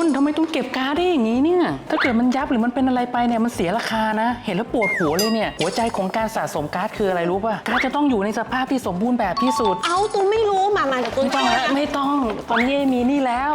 คุณทำไมต้องเก็บการ์ดได้อย่างนี้เนี่ย ถ้าเกิดมันยับหรือมันเป็นอะไรไปเนี่ยมันเสียราคานะ เห็นแล้วปวดหัวเลยเนี่ย หัวใจของการสะสมการ์ดคืออะไรรู้ป่ะการ์ดจะต้องอยู่ในสภาพที่สมบูรณ์แบบที่สุด เอาตูไม่รู้มามาเดี๋ยวตูไม่ต้องแล้วไม่ต้องตอนนี้มีนี่แล้ว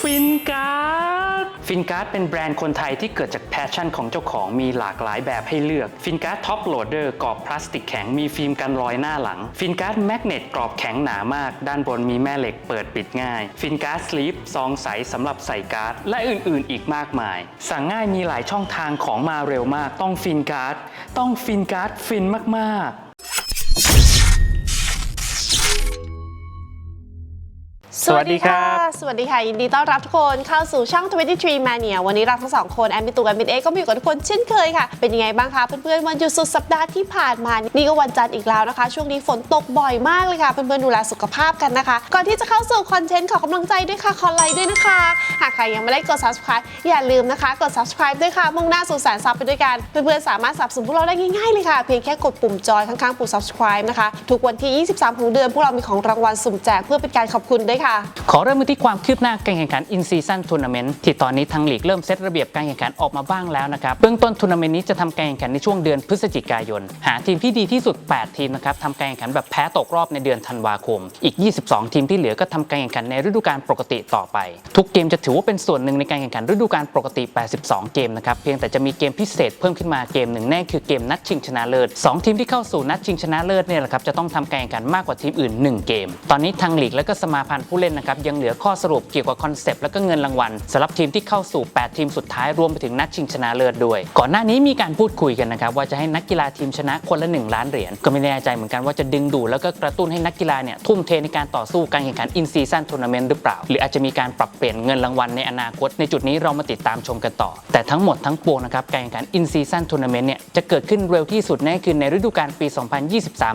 ฟินการ์ด ฟินการ์ดเป็นแบรนด์คนไทยที่เกิดจากแพชชั่นของเจ้าของมีหลากหลายแบบให้เลือกฟินการ์ดท็อปโหลดเดอร์กรอบพลาสติกแข็งมีฟิล์มกันรอยหน้าหลังฟินการ์ดแมกเนตกรอบแข็งหนามาก ด้านบนมีแม่เหล็กเปิดปิดง่ายฟินการ์ดสลีปซองใสสำหรับใส่การ์ด และอื่นๆ อีกมากมาย สั่งง่ายมีหลายช่องทางของมาเร็วมาก ต้องฟินการ์ดต้องฟินการ์ดฟินมากๆ สวัสดีครับสวัสดีค่ะ ยินดีต้อนรับทุกคนเข้าสู่ช่อง 23 Mania วันนี้เราทั้งสองคนแอมมิตูแอมมิเอก็มาอยู่กับทุกคนเช่นเคยค่ะ เป็นยังไงบ้างคะเพื่อนๆวันหยุดสุดสัปดาห์ที่ผ่านมา นี่ก็วันจันทร์อีกแล้วนะคะ ช่วงนี้ฝนตกบ่อยมากเลยค่ะ เพื่อนๆดูแลสุขภาพกันนะคะ ก่อนที่จะเข้าสู่คอนเทนต์ขอกำลังใจด้วยค่ะ ขอไลค์ด้วยนะคะ หากใครยังไม่ได้กด subscribe อย่าลืมนะคะ กด subscribe ด้วยค่ะ มุ่งหน้าสู่แสนซับไปด้วยกัน เพื่อนๆสามารถสับสนุนพวกเราได้ง่ายๆเลยค่ะ เพียงแค่กดปุ่มจอยข้างๆปุ่ม subscribe นะคะ ทุกวันที่ 23 ของเดือนพวกเรามีของรางวัลสุ่มแจกเพื่อเป็นการขอบคุณด้วยค่ะขอเริ่มกันที่ความคืบหน้าการแข่งขัน In Season Tournament ที่ตอนนี้ทางลีกเริ่มเซตระเบียบการแข่งขันออกมาบ้างแล้วนะครับ เบื้องต้นทัวร์นาเมนต์นี้จะทำการแข่งขันในช่วงเดือนพฤศจิกายน หาทีมที่ดีที่สุด 8 ทีมนะครับทำการแข่งขันแบบแพ้ตกรอบในเดือนธันวาคม อีก 22 ทีมที่เหลือก็ทำการแข่งขันในฤดูกาลปกติต่อไป ทุกเกมจะถือว่าเป็นส่วนหนึ่งในการแข่งขันฤดูกาลปกติ 82 เกมนะครับเพียงแต่จะมีเกมพิเศษเพิ่มขึ้นมาเกมหนึ่งแน่คือเกมนัดชิงชนะเลิศสองทีมที่เข้าสู่นัดชิงชนะเลิศเนี่ยแหละครับจะต้องทำการแข่งขันมากกว่าทีมอื่น 1 เกม ตอนนี้ทางลีกและก็สมาพันธ์ผู้เล่นนะครับยังเหลือข้อสรุปเกี่ยวกับคอนเซปต์และก็เงินรางวัลสำหรับทีมที่เข้าสู่ 8 ทีมสุดท้ายรวมไปถึงนัดชิงชนะเลิศด้วย ก่อนหน้านี้มีการพูดคุยกันนะครับว่าจะให้นักกีฬาทีมชนะคนละ 1 ล้านเหรียญก็ไม่แน่ใจเหมือนกันว่าจะดึงดูดแล้วก็กระตุ้นให้นักกีฬาเนี่ยทุ่มเทในการต่อสู้การแข่งขัน in season tournament หรือเปล่า หรืออาจจะมีการปรับเปลี่ยนเงินรางวัลในอนาคต ในจุดนี้เรามาติดตามชมกันต่อ แต่ทั้งหมดทั้งปวงนะครับการแข่งขัน in season tournament เนี่ยจะเกิดขึ้นเร็วที่สุดแน่คือในฤดูกาลปี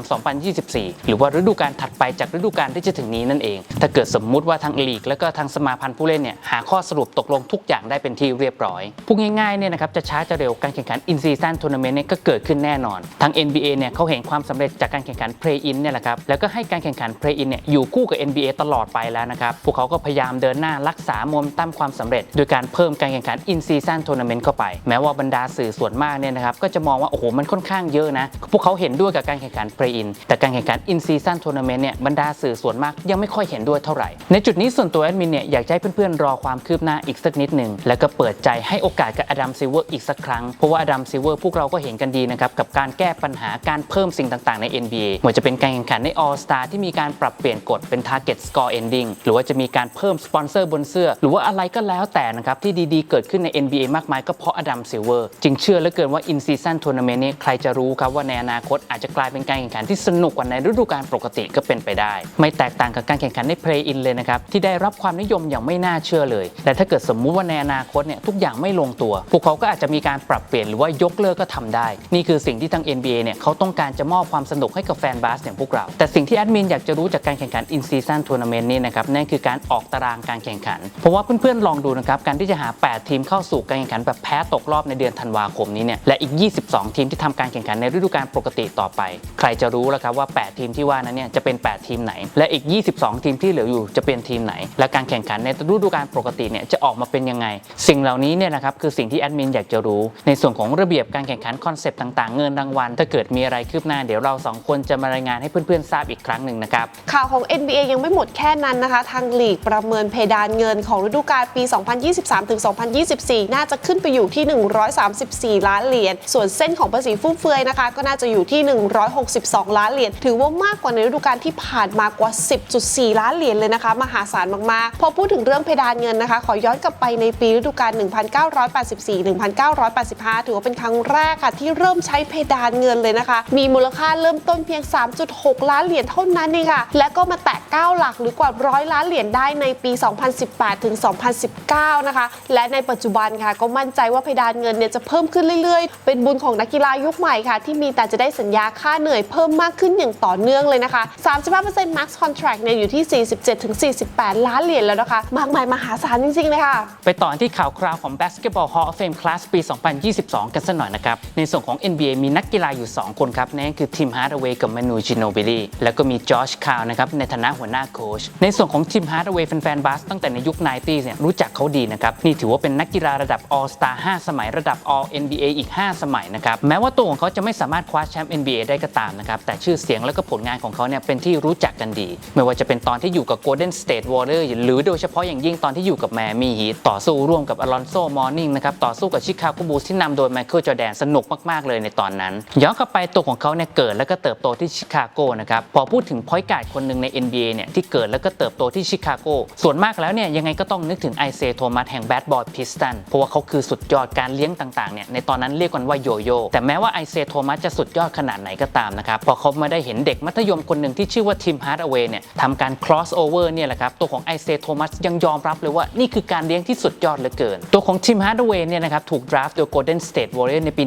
2023-2024 หรือว่าฤดูกาลถัดไปจากฤดูกาลที่จะถึงนี้นั่นเอง ถ้าเกิดสมมุติว่าทางลีก แล้วก็ทางสมาพันธ์ผู้เล่นเนี่ยหาข้อสรุปตกลงทุกอย่างได้เป็นที่เรียบร้อยพูดง่ายๆเนี่ยนะครับจะช้าจะเร็วการแข่งขัน in season tournament เนี่ยก็เกิดขึ้นแน่นอน ทาง NBA เนี่ยเขาเห็นความสำเร็จจากการแข่งขัน play in เนี่ยแหละครับแล้วก็ให้การแข่งขัน play in เนี่ยอยู่คู่กับ NBA ตลอดไปแล้วนะครับพวกเขาก็พยายามเดินหน้ารักษาโมเมนตัมความสำเร็จ โดยการเพิ่มการแข่งขัน in season tournament เข้าไปแม้ว่าบรรดาสื่อส่วนมากเนี่ยนะครับก็จะมองว่าโอ้โหมันค่อนข้างเยอะนะพวกเขาเห็นด้วยกับการแข่งขัน play in แต่การแข่งขัน in season tournament เนี่ยบรรดาสื่อส่วนมากยังไม่ค่อยเห็นด้วยเท่าไหร่ ในจุดนี้ส่วนตัวแอดมินเนี่ยอยากจะให้เพื่อนๆรอความคืบหน้าอีกสักนิดหนึ่งแล้วก็เปิดใจให้โอกาสกับอดัมซิเวอร์อีกสักครั้ง เพราะว่าอดัมซิเวอร์พวกเราก็เห็นกันดีนะครับกับการแก้ปัญหาการเพิ่มสิ่งต่างๆใน NBA ไม่ว่าจะเป็นการแข่งขันใน All Star ที่มีการปรับเปลี่ยนกฎเป็น Target Score Ending หรือว่าจะมีการเพิ่มสปอนเซอร์บนเสื้อ หรือว่าอะไรก็แล้วแต่นะครับที่ดีๆเกิดขึ้นใน NBA มากมายก็เพราะอดัมซิเวอร์จึงเชื่อเหลือเกินว่า In Season Tournament นี้ใครจะรู้ครับว่าในอนาคตอาจจะกลายเป็นการแข่งขันที่สนุกกว่าในฤดูกาลปกติก็เป็นไปได้ ไม่แตกต่างกับการแข่งขันใน Play In เลยนะครับ ที่ได้รับความนิยมอย่างไม่น่าเชื่อเลยและถ้าเกิดสมมุติว่าในอนาคตเนี่ยทุกอย่างไม่ลงตัว พวกเขาก็อาจจะมีการปรับเปลี่ยนหรือว่ายกเลิกก็ทำได้ นี่คือสิ่งที่ทาง NBA เนี่ยเขาต้องการจะมอบความสนุกให้กับแฟนบาสอย่างพวกเรา แต่สิ่งที่แอดมินอยากจะรู้จากการแข่งขัน In Season Tournament นี่นะครับนั่นคือการออกตารางการแข่งขัน เพราะว่าเพื่อนๆลองดูนะครับการที่จะหา 8 ทีมเข้าสู่การแข่งขันแบบแพ้ตกรอบในเดือนธันวาคมนี้เนี่ยและอีก 22 ทีมที่ทำการแข่งขันในฤดูกาลปกติต่อไป ใครจะรู้แล้วครับว่า 8 ทีมที่ว่านั้นเนี่ยจะเป็น 8 ทีมไหน และอีก 22 ทีมที่เหลืออยู่จะเป็นทีมไหน และการแข่งขันในฤดูกาลปกติเนี่ยจะออกมาเป็นยังไง สิ่งเหล่านี้เนี่ยนะครับคือสิ่งที่แอดมินอยากจะรู้ ในส่วนของระเบียบการแข่งขันคอนเซปต์ต่างๆ เงินรางวัล ถ้าเกิดมีอะไรคืบหน้าเดี๋ยวเราสองคนจะมารายงานให้เพื่อนๆทราบอีกครั้งหนึ่งนะครับข่าวของ NBA ยังไม่หมดแค่นั้นนะคะ ทางลีกประเมินเพดานเงินของฤดูกาลปี 2023-2024 น่าจะขึ้นไปอยู่ที่ 134 ล้านเหรียญส่วนเส้นของภาษีฟุ่มเฟือยนะคะก็น่าจะอยู่ที่ 162 ล้านเหรียญถือว่ามากกว่าในฤดูกาลที่ผ่านมากว่า 10.4 ล้านเหรียญเลยนะคะ มหาศาลมากๆ พอพูดถึงเรื่องเพดานเงินนะคะ ขอย้อนกลับไปในปีฤดูกาล 1984-1985 ถือว่าเป็นครั้งแรกค่ะที่เริ่มใช้เพดานเงินเลยนะคะ มีมูลค่าเริ่มต้นเพียง 3.6 ล้านเหรียญเท่านั้นเองค่ะ และก็มาแตะ 9 หลักหรือกว่าร้อยล้านเหรียญได้ในปี 2018 ถึง 2019 นะคะ และในปัจจุบันค่ะ ก็มั่นใจว่าเพดานเงินเนี่ยจะเพิ่มขึ้นเรื่อยๆ เป็นบุญของนักกีฬายุคใหม่ค่ะ ที่มีแต่จะได้สัญญาค่าเหนื่อยเพิ่มมากขึ้นอย่างต่อเนื่องเลยนะคะ 35% max contract เนี่ยอยู่ที่ 47ถึง48 ล้านเหรียญแล้วนะคะ มากมายมหาศาลจริงๆเลยค่ะ ไปต่อที่ข่าวคราวของ Basketball Hall of Fame Class ปี 2022 กันสักหน่อยนะครับ ในส่วนของ NBA มีนักกีฬาอยู่ 2 คนครับ นั่นคือทีมฮาร์ดเวย์กับ Manu Ginobili แล้วก็มีจอร์จคาวนะครับ ในฐานะหัวหน้าโค้ชในส่วนของทีมฮาร์ดเวย์แฟนๆบาสตั้งแต่ในยุค 90s เนี่เนี่ยรู้จักเขาดีนะครับ นี่ถือว่าเป็นนักกีฬาระดับ All Star 5 สมัยระดับ All NBA อีก 5 สมัยนะครับแม้ว่าตัวของเขาจะไม่สามารถคว้าแชมป์ NBA ได้ก็ตามนะครับแต่ชื่อเสียงและก็ผลงานของเขาเนี่ยเป็นที่รู้จักกันดี ไม่ว่าจะเป็นตอนที่อยู่กับ Golden State Warriors หรือโดยเฉพาะอย่างยิ่งตอนที่อยู่กับแมมี่ฮีต่อสู้ร่วมกับอลอนโซมอร์นิงนะครับต่อสู้กับชิคาโกบูลส์ที่นำโดยไมเคิลจอแดนสนุกมากๆเลยในตอนนั้น ย้อนกลับไปตัวของเขาเนี่ยเกิดและก็เติบโตที่ชิคาโกนะครับพอพูดถึงพอยต์การ์ดคนหนึ่งใน NBA เนี่ยที่เกิดและก็เติบโตที่ชิคาโกส่วนมากแล้วเนี่ยยังไงก็ต้องนึกถึงไอเซโทมัสแห่งแบดบอยพิสตันเพราะว่าเขาคือสุดยอดการเลี้ยงต่างๆเนี่ยในตอนนั้นเรียกกันว่าโยโย่แต่แม้ว่าไอเซโทมัสจะสุดยอดขนาดไหนก็ตามนะครับพอเขามาได้เห็นเด็กมัธยมคนหนึ่งที่ชื่อว่าทิมฮาร์ดเอเวย์เนี่ยทำการ cross over เนี่ยแหละครับตัวของไอเซโทมัสยังยอมรับเลยว่านี่คือการเลี้ยงที่สุดยอดเหลือเกิน ตัวของทิมฮาร์ดเวย์เนี่ยนะครับถูก draft โดย Golden State Warriors ในปี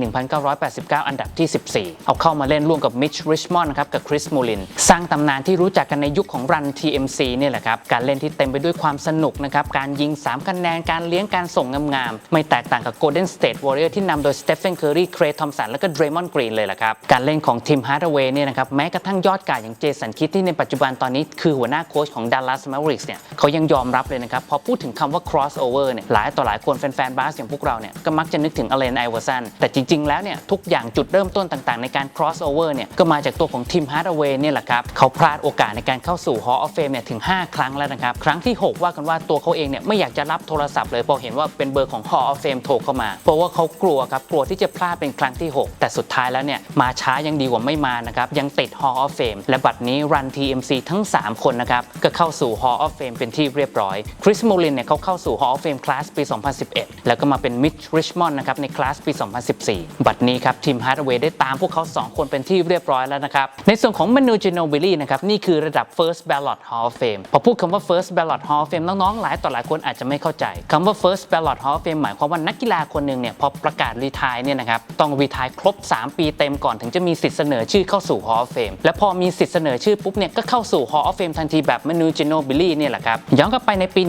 1989 อันดับที่ 14 เอาเข้ามาเล่นร่วมกับมิชริชมอนด์นะครับกับคริสมูลินสร้างตำนานที่รู้จักกันในยุคของรัน TMC เนี่ยแหละครับการเล่นที่เต็มไปด้วยความสนุกนะครับการยิง 3 คะแนนการเลี้ยงการส่งงามๆไม่แตกต่างกับ Golden State Warriors ที่นำโดยสเตฟ h นเคอร์รีเครย์ทอมสันและก็เดรมอนกรีนเลยแหละครับการเล่นของทีมฮาร์ดเวย์เนี่ยนะครับแม้กระทั่งยอดกาอย่างเจสันคิดที่ในปัจจุบันตอนนี้คือหัวหน้าโค้ชของ Dallas Mavericks เนี่ยเขายังยอมรับเลยนะครับ พอพูดถึงคำว่า crossover เนี่ยหลายต่อหลายคนแฟนๆบาสอย่างพวกเราเนี่ยก็มักจะนึกถึงอเลนไอเวอร์สันแต่จริง ๆ แล้วเนี่ยทุกอย่างจุดเริ่มต้นต่างๆ ในการ crossover เนี่ยก็มาจากตัวของทีมฮาร์ดเวย์เนี่ยแหละครับเขาพลาดโอกาสในการเข้าสู่ Hall of Fame เนี่ยถึง 5 ครั้งแล้วนะครับ ครั้งที่ 6 ว่ากันว่าตัวเขาเองเนี่ยไม่อยากจะรับโทรศัพท์เลยพอเห็นว่าเป็นเบอร์ของ Hall of Fame โทรเข้ามา เพราะว่าเขากลัวครับกลัวที่จะพลาดเป็นครั้งที่ 6 แต่สุดท้ายแล้วเนี่ยมาช้ายังดีกว่าไม่มานะครับยังติด Hall of Fame และบัดนี้ Run TMC ทั้ง 3 คนนะครับก็เข้าสู่ Hall of Fame เป็นที่เรียบร้อย คริสโมลินเนี่ยเขาเข้าสู่ Hall of Fame คลาสปี 2011 แล้วก็มาเป็นมิชริชมอนด์นะครับในคลาสปี 2014 บัดนี้ครับทีมฮาร์ดเวย์ได้ตามพวกเขา 2 คนเป็นที่เรียบร้อยแล้วนะครับในส่วนของมนูจิโนบิลี่นะครับนี่คือระดับ First Ballot Hall of Fame พอพูดคำว่า First Ballot Hall of Fame น้องๆหลายต่อหลายคนอาจจะไม่เข้าใจคำว่า First Ballot Hall of Fame หมายความว่านักกีฬาคนหนึ่งเนี่ยพอประกาศรีทายเนี่ยนะครับต้องรีทายครบ 3 ปีเต็มก่อนถึงจะมีสิทธิ์เสนอชื่อเข้าสู่ Hall of Fame และพอมีสิทธิ์เสนอชื่อปุ๊บเนี่ยก็เข้าสู่ Hall of Fame ทันทีแบบมนููจิโนบิลีเนี่ยแหละครับย้อนกลับไปในปี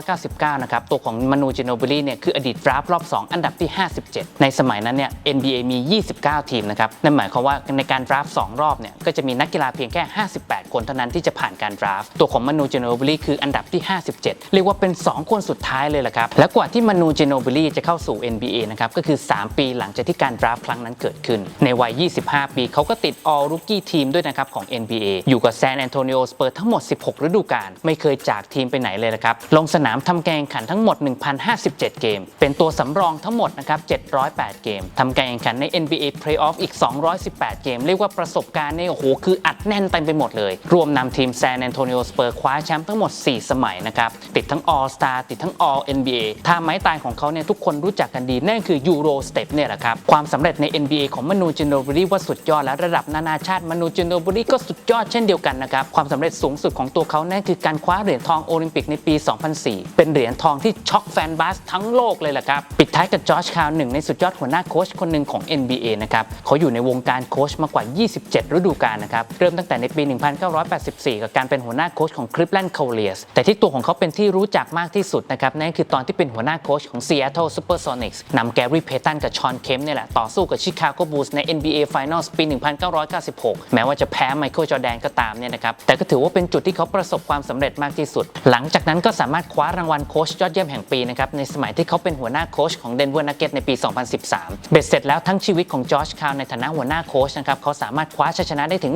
1999 นะครับ ตัวของมานูจิโนบิลีเนี่ยคืออดีตดราฟรอบ 2 อันดับที่ 57 ในสมัยนั้นเนี่ย NBA มี 29 ทีมนะครับ นั่นหมายความว่าในการดราฟ2รอบเนี่ยก็จะมีนักกีฬาเพียงแค่ 58 คนเท่านั้นที่จะผ่านการดราฟตัวของมานูจิโนบิลีคืออันดับที่ 57 เรียกว่าเป็น 2 คนสุดท้ายเลยแหละครับและกว่าที่มานูจิโนบิลีจะเข้าสู่ NBA นะครับก็คือ 3 ปีหลังจากที่การดราฟครั้งนั้นเกิดขึ้น ในวัย 25 ปีเขาก็ติด All Rookie Team ด้วยนะครับของ NBA อยู่กับ San Antonio Spurs ทั้งหมด 16ฤดูกาลไม่เคยจากทีมไปไหนเลยนะครับ ลงสนามทำกาแข่งขันทั้งหมด 1,057 เกม เป็นตัวสำรองทั้งหมดนะครับ 708 เกมทำกาแข่งขันใน NBA Playoff อีก 218 เกม เรียกว่าประสบการณ์เนี่ยโอ้โหคืออัดแน่นเต็มไปหมดเลย รวมนำทีม San Antonio Spurs คว้าแชมป์ทั้งหมด 4 สมัยนะครับ ติดทั้ง All Star ติดทั้ง All NBA ท่าไม้ตายของเขาเนี่ยทุกคนรู้จักกันดีนั่นคือ Euro Step เนี่ยแหละครับความสำเร็จใน NBA ของมนูจินโนบุรีว่าสุดยอดและระดับนานาชาติมนูจินโนบุรีก็สุดยอดเช่นเดียวกันนะครับความสำเร็จสูงสุดของตัวเขานั่นคือการคว้าเหรียญทองโอลิมปิกในปี 2004 เป็นเหรียญทองที่ช็อกแฟนบาสทั้งโลกเลยแหละครับ ปิดท้ายกับจอร์จคาวหนึ่งในสุดยอดหัวหน้าโค้ชคนหนึ่งของ NBA นะครับเขาอยู่ในวงการโค้ชมากว่า 27 ฤดูกาลนะครับ เริ่มตั้งแต่ในปี 1984 กับการเป็นหัวหน้าโค้ชของ Cleveland Cavaliers แต่ที่ตัวของเขาเป็นที่รู้จักมากที่สุดนะครับนั่นคือตอนที่เป็นหัวหน้าโค้ชของ Seattle Supersonics นำแกรี่เพตันกับชอนเคมเนี่ยแหละต่อสู้กับ Chicago Bulls ใน NBA Finals ปี 1996 แม้ว่าจะแพ้ไมเคิลจอแดนก็ตามเนี่ยนะครับแต่ก็ถือว่าเป็นจุดที่เขาประสบความสำเร็จมากที่สุด หลังจากนั้นก็สามารถคว้ารางวัลโค้ชยอดเยี่ยมแห่งปีนะครับในสมัยที่เขาเป็นหัวหน้าโค้ชของ Denver Nuggets ในปี 2013 เบ็ดเสร็จแล้วทั้งชีวิตของจอร์จคาวในฐานะหัวหน้าโค้ชนะครับเขาสามารถคว้าชัยชนะได้ถึง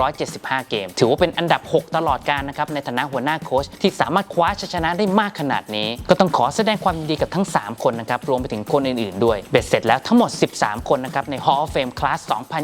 1,175 เกม ถือว่าเป็นอันดับ 6 ตลอดการนะครับในฐานะหัวหน้าโค้ชที่สามารถคว้าชัยชนะได้มากขนาดนี้ ก็ต้องขอแสดงความยินดีกับทั้ง 3 คนนะครับรวมไปถึงคนอื่นๆด้วยเบ็ดเสร็จแล้วทั้งหมด 13 คนนะครับใน Hall of Fame Class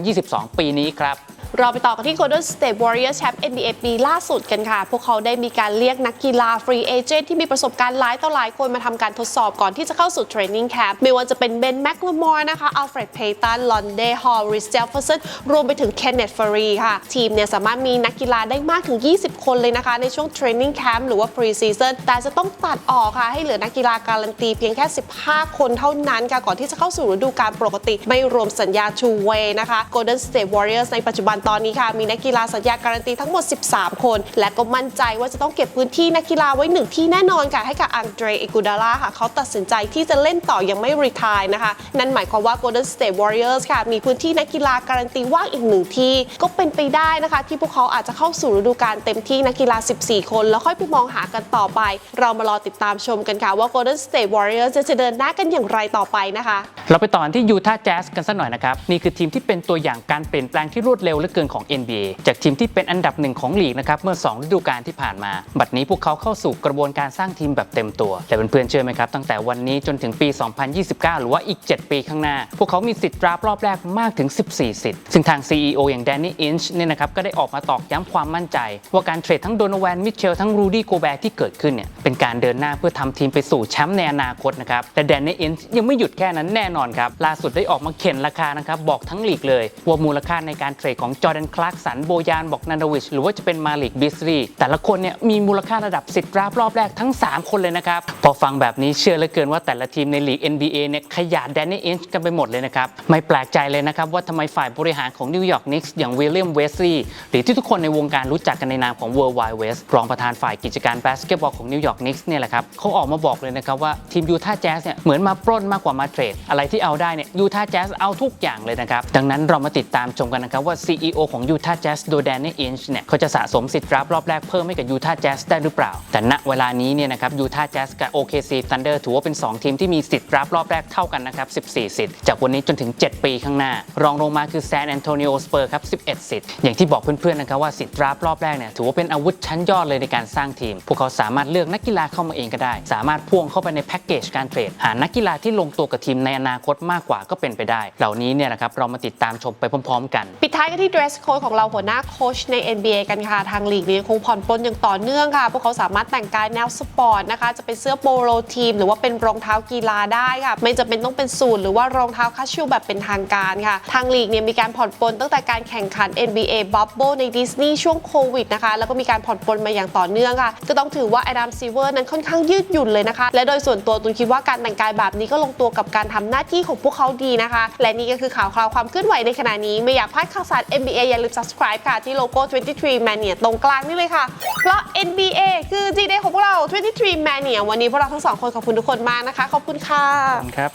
2022 ปีนี้ครับ เราไปต่อกันที่ Golden State Warriors แชมป์ NBA ปีล่าสุดกันค่ะ พวกเขาได้มีการเรียกนักกีฬาฟรีเอเจนต์ที่มีประสบการณ์หลายต่อหลายคนมาทำการทดสอบก่อนที่จะเข้าสู่เทรนนิ่งแคมป์ไม่ว่าจะเป็นเบนแมคลมอร์นะคะอัลเฟรดเพตันลอนเดฮอลริสเจฟเฟอร์สันรวมไปถึงเคนเนตฟรีค่ะ ทีมเนี่ยสามารถมีนักกีฬาได้มากถึง 20 คนเลยนะคะ ในช่วงเทรนนิ่งแคมป์หรือว่า pre season แต่จะต้องตัดออกค่ะให้เหลือนักกีฬาการันตีเพียงแค่ 15 คนเท่านั้นค่ะก่อนที่จะเข้าสู่ฤดูกาลปกติ ไม่รวมสัญญา two way นะคะ Golden State Warriors ในปัจจุบันตอนนี้ค่ะมีนักกีฬาสัญญาการันตีทั้งหมด 13 คน และก็มั่นใจว่าจะต้องเก็บพื้นที่นักกีฬาไว้หนึ่งที่แน่นอนค่ะให้กับอังเดรเอกูดาล่าค่ะเขาตัดสินใจที่จะเล่นต่อยังไม่รีทายนะคะ นั่นหมายความว่า Golden State Warriors ค่ะ มีพื้นที่นักกีฬาการันตีว่างอีกหนึ่งที่ ก็เป็นไปได้นะคะ ที่พวกเขาอาจจะเข้าสู่ฤดูกาลเต็มที่นักกีฬา 14 คน แล้วค่อยไปมองหากันต่อไป เรามารอติดตามชมกันค่ะว่า Golden State Warriors จะเดินหน้ากันอย่างไรต่อไปนะคะ เราไปต่อกันที่ยูทาห์แจ๊สกันสักหน่อยนะครับนี่คือทีมที่เป็นตัวอย่างการเปลี่ยนแปลงที่รวดเร็วเหลือเกินของ NBA จากทีมที่เป็นอันดับหนึ่งของลีกนะครับเมื่อ 2 ฤดูกาลที่ผ่านมา บัดนี้พวกเขาเข้าสู่กระบวนการสร้างทีมแบบเต็มตัว แต่เพื่อนๆเชื่อไหมครับ ตั้งแต่วันนี้จนถึงปี 2029 หรือว่าอีก 7 ปีข้างหน้า พวกเขามีสิทธิ์ดราฟรอบแรกมากถึง 14 สิทธิ์ ซึ่งทาง CEO อย่างแดนนี่อินช์เนี่ยนะครับก็ได้ออกมาตอกย้ำความมั่นใจ ว่าการเทรดทั้งโดนแวนมิเชลทั้งรูดี้โกแบร์ที่เกิดขึ้นเนี่ยเป็นการเดินหน้าเพื่อทำทีมไปสู่แชมป์ในอนาคตนะครับแต่แดนนี่อินช์ยังไม่หยุดแค่นั้นแน่นอนครับล่าสุดได้ออกมาเข็นราคานะครับบอกทั้งลีกเลยว่ามูลค่าในการเทรดของจอร์แดนคลาร์กสันโบยานบอกนันดวิช หรือว่าจะเป็นมาลิกบิสรีแต่ละคนเนี่ยมีมูลค่าระดับสิทธิ์ราฟต์รอบแรกทั้ง 3 คนเลยนะครับ พอฟังแบบนี้เชื่อเหลือเกินว่าแต่ละทีมในลีก NBA เนี่ยขยาดแดนนี่เอนช์กันไปหมดเลยนะครับไม่แปลกใจเลยนะครับว่าทำไมฝ่ายบริหารของนิวยอร์กนิกส์อย่างวิลเลียมเวสลีย์หรือที่ทุกคนในวงการรู้จักกันในนามของ World Wide West รองประธานฝ่ายกิจการบาสเกตบอลของนิวยอร์กนิกส์เนี่ยแหละครับเขาออกมาบอกเลยนะครับว่าทีมยูทาห์แจ๊สเนี่ยเหมือนมาปล้นมากกว่ามาเทรดอะไรที่เอาได้เนี่ยยูทาห์แจ๊สเอาทุกอย่างเลยนะครับดังนั้นเรามาติดตามชมกันนะครับว่า CEO ของยูทาห์แจ๊สโดแดนนี่อินช์เนี่ยเขาจะสะสมสิทธิ์ราฟต์รอบแรกเพิ่มให้กับยูทาห์แจ๊สได้หรือเปล่า แต่ณเวลานี้เนี่ยนะครับยูทาห์แจ๊สกับ OKC Thunder ถือว่าเป็น 2 ทีมที่มีสิทธิ์ราฟต์รอบแรกเท่ากันนะครับ 14 สิทธิ์ จากวันนี้จนถึง 7 ปีข้างหน้า รองลงมาคือแซนแอนโตนิโอสเปอร์ครับ 11 สิทธิ์ อย่างที่บอกเพื่อนๆนะครับว่าสิทธิ์ราฟต์รอบแรกเนี่ยถือว่าเป็นอาวุธชั้นยอดเลยในการสร้างทีม พวกเขาสามารถเลือกนักกีฬาเข้ามาเองก็ได้ สามารถพ่วงเข้าไปในแพ็กเกจการเทรด หานักกีฬาที่ลงตัวกับทีมในอนาคตมากกว่าก็เป็นไปได้ เหล่านี้เนี่ยนะครับเรามาติดตามชมไปพร้อมๆ กัน ปิดท้ายกันที่ dress code ของเราหัวหน้าโค้ชใน NBA กันค่ะ ทางลีกนี้คงผ่อนปลนอย่างต่อเนื่องค่ะ พวกเขาสามารถแต่งกายแนวสปอร์ตนะคะ จะเป็นเสื้อโปโลทีม หรือว่าเป็นรองเท้ากีฬาได้ค่ะ ไม่จำเป็นต้องเป็นสูทหรือว่ารองเท้าคัชชูแบบเป็นทางการค่ะ ทางลีกเนี่ยมีการผ่อนปลนตั้งแต่การแข่งขัน NBA Bubble ในดิสนีย์ช่วงโควิดนะคะ แล้วก็มีการผ่อนปลนมาอย่างต่อเนื่องค่ะ ก็ต้องถือว่าอดัมซีเวอร์นั้นค่อนข้างยืดหยุ่นเลยนะคะ และโดยส่วนตัวตุนคิดว่าการแต่งกายแบบนี้ก็ลงตัวกับการทำหน้าที่ของพวกเขาดีนะคะ และนี่ก็คือข่าวคราวความเคลื่อนไหวในขณะนี้ไม่อยากพลาดข่าวสาร NBA อย่าลืม subscribe ค่ะ ที่โลโก้ 23 Mania ตรงกลางนี่เลยค่ะ เพราะ NBA คือ G Day ของพวกเรา 23 Mania วันนี้พวกเราทั้งสองคนขอบคุณทุกคนมากนะคะ ขอบคุณค่ะครับ